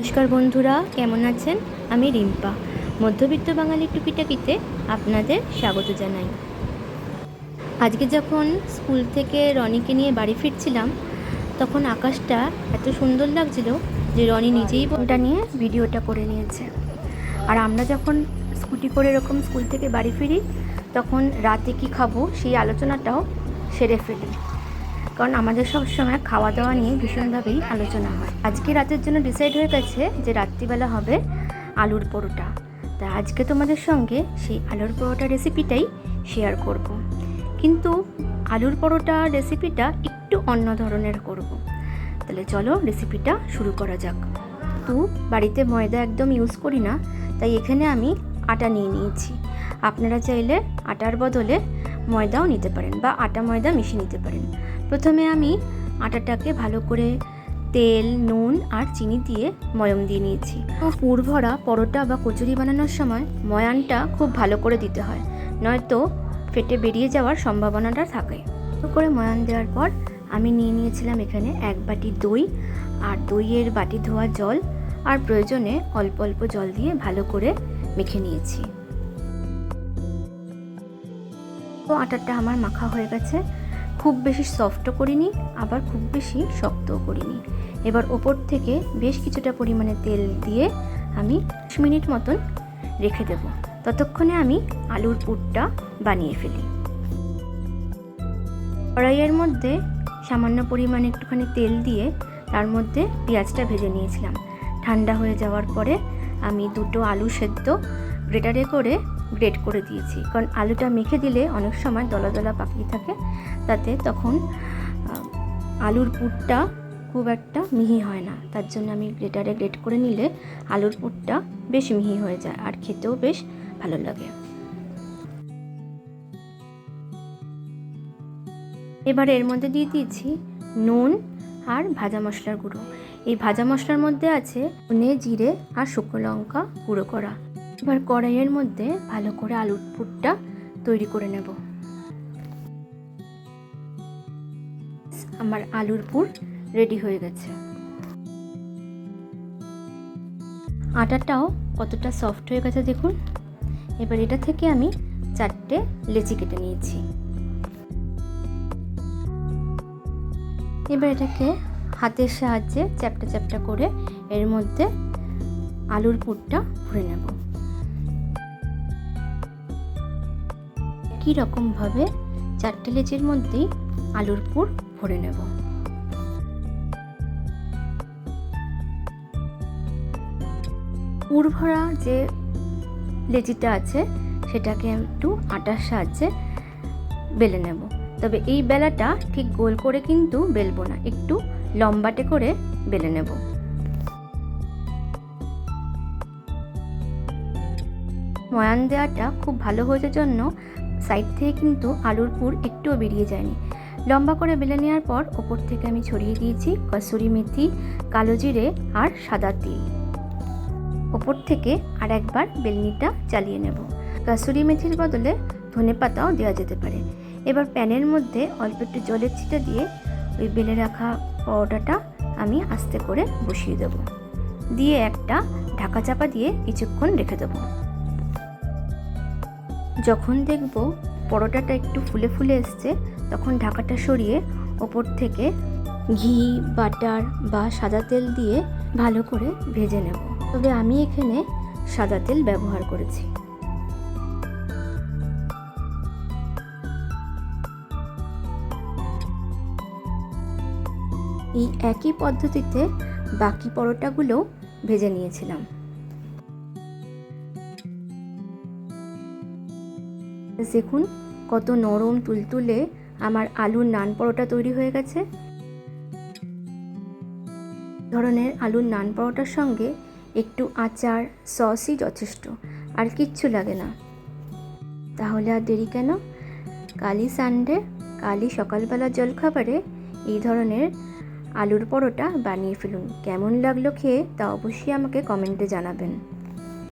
নমস্কার বন্ধুরা, কেমন আছেন? আমি রিম্পা। মধ্যবিত্ত বাঙালি টুকিটাকিতে আপনাদের স্বাগত জানাই। আজকে যখন স্কুল থেকে রনিকে নিয়ে বাড়ি ফিরছিলাম, তখন আকাশটা এত সুন্দর লাগছিল যে রনি নিজেই ওটা নিয়ে ভিডিওটা করে নিয়েছে। আর আমরা যখন স্কুটি করে এরকম স্কুল থেকে বাড়ি ফিরি, তখন রাতে কি খাব সেই আলোচনাটাও সেরে ফেলি। কারণ আমাদের সবসময় খাওয়া দাওয়া নিয়ে ভীষণভাবেই আলোচনা হয়। আজকে রাতের জন্য ডিসাইড হয়ে গেছে যে রাত্রিবেলা হবে আলুর পরোটা। তা আজকে তোমাদের সঙ্গে সেই আলুর পরোটা রেসিপিটাই শেয়ার করব। কিন্তু আলুর পরোটা রেসিপিটা একটু অন্য ধরনের করব। তাহলে চলো রেসিপিটা শুরু করা যাক। তো বাড়িতে ময়দা একদম ইউজ করি না, তাই এখানে আমি আটা নিয়ে নিয়েছি। আপনারা চাইলে আটার বদলে ময়দাও নিতে পারেন বা আটা ময়দা মিশিয়ে নিতে পারেন। প্রথমে আমি আটাটাকে ভালো করে তেল, নুন আর চিনি দিয়ে ময়ম দিয়ে নিয়েছি। পুর ভরা পরোটা বা কচুরি বানানোর সময় ময়ানটা খুব ভালো করে দিতে হয়, নয়তো ফেটে বেরিয়ে যাওয়ার সম্ভাবনাটা থাকে। করে ময়ান দেওয়ার পর আমি নিয়ে নিয়েছিলাম এখানে এক বাটি দই আর দইয়ের বাটি ধোয়া জল আর প্রয়োজনে অল্প অল্প জল দিয়ে ভালো করে মেখে নিয়েছি। তো আটাটা আমার মাখা হয়ে গেছে। খুব বেশি সফটও করিনি, আবার খুব বেশি শক্তও করিনি। এবার ওপর থেকে বেশ কিছুটা পরিমাণে তেল দিয়ে আমি দশ মিনিট মতন রেখে দেব। ততক্ষণে আমি আলুর পুরটা বানিয়ে ফেলি। কড়াইয়ের মধ্যে সামান্য পরিমাণে একটুখানি তেল দিয়ে তার মধ্যে পেঁয়াজটা ভেজে নিয়েছিলাম। ঠান্ডা হয়ে যাওয়ার পরে আমি দুটো আলু সেদ্ধ গ্রেটারে করে গ্রেট করে দিয়েছি। কারণ আলুটা মেখে দিলে অনেক সময় দলা দলা পাকিয়ে থাকে, তাতে তখন আলুর পুরটা খুব একটা মিহি হয় না। তার জন্য আমি গ্রেটারে গ্রেট করে নিলে আলুর পুরটা বেশ মিহি হয়ে যায় আর খেতেও বেশ ভালো লাগে। এবার এর মধ্যে দিয়ে দিয়েছি নুন আর ভাজা মশলার গুঁড়ো। এই ভাজা মশলার মধ্যে আছে ধনে, জিরে আর শুকনো লঙ্কা গুঁড়ো করা। এবার কড়াইয়ের মধ্যে ভালো করে আলুর পুরটা তৈরি করে নেব। আমার আলুর পুর রেডি হয়ে গেছে। আটাটাও কতটা সফট হয়ে গেছে দেখুন। এবার এটা থেকে আমি চারটে লেচি কেটে নিয়েছি। এবার এটাকে হাতের সাহায্যে চ্যাপটা চ্যাপটা করে এর মধ্যে আলুর পুরটা ভরে নেব। একই রকমভাবে চারটে লেচির মধ্যেই আলুর পুর ভরে নেব। পুর ভরা যে লেচিটা আছে, সেটাকে একটু আটার সাহায্যে বেলে নেব। তবে এই বেলাটা ঠিক গোল করে কিন্তু বেলবো না, একটু লম্বাটে করে বেলে নেব। ময়ান দেওয়াটা খুব ভালো হয়েছে জন্য সাইড থেকে কিন্তু আলুর পুর একটুও বেরিয়ে যায়নি। লম্বা করে বেলে নেওয়ার পর ওপর থেকে আমি ছড়িয়ে দিয়েছি কসুরি মেথি, কালো জিরে আর সাদা তিল। ওপর থেকে আর একবার বেলনিটা চালিয়ে নেব। কাসুরি মেথির বদলে ধনে পাতাও দেওয়া যেতে পারে। এবার প্যানের মধ্যে অল্প একটু জলের ছিটা দিয়ে ওই বেলে রাখা পরোটাটা আমি আস্তে করে বসিয়ে দেব। দিয়ে একটা ঢাকা চাপা দিয়ে কিছুক্ষণ রেখে দেবো। যখন দেখব পরোটাটা একটু ফুলে ফুলে এসছে, তখন ঢাকাটা সরিয়ে ওপর থেকে ঘি, বাটার বা সাদা তেল দিয়ে ভালো করে ভেজে নেব। তবে আমি এখানে সাদা তেল ব্যবহার করেছি। এই একই পদ্ধতিতে বাকি পরোটাগুলো ভেজে নিয়েছিলাম। দেখুন, কত নরম তুলতুলে আমার আলুর নান পরোটা তৈরি হয়ে গেছে। ধরনের আলুর নান পরোটার সঙ্গে একটু আচার, সসই যথেষ্ট, আর কিচ্ছু লাগে না। তাহলে আর দেরি কেন? কালই সানডে, কালই সকালবেলা জলখাবারে এই ধরনের আলুর পরোটা বানিয়ে ফেলুন। কেমন লাগল খেয়ে তা অবশ্যই আমাকে কমেন্টে জানাবেন।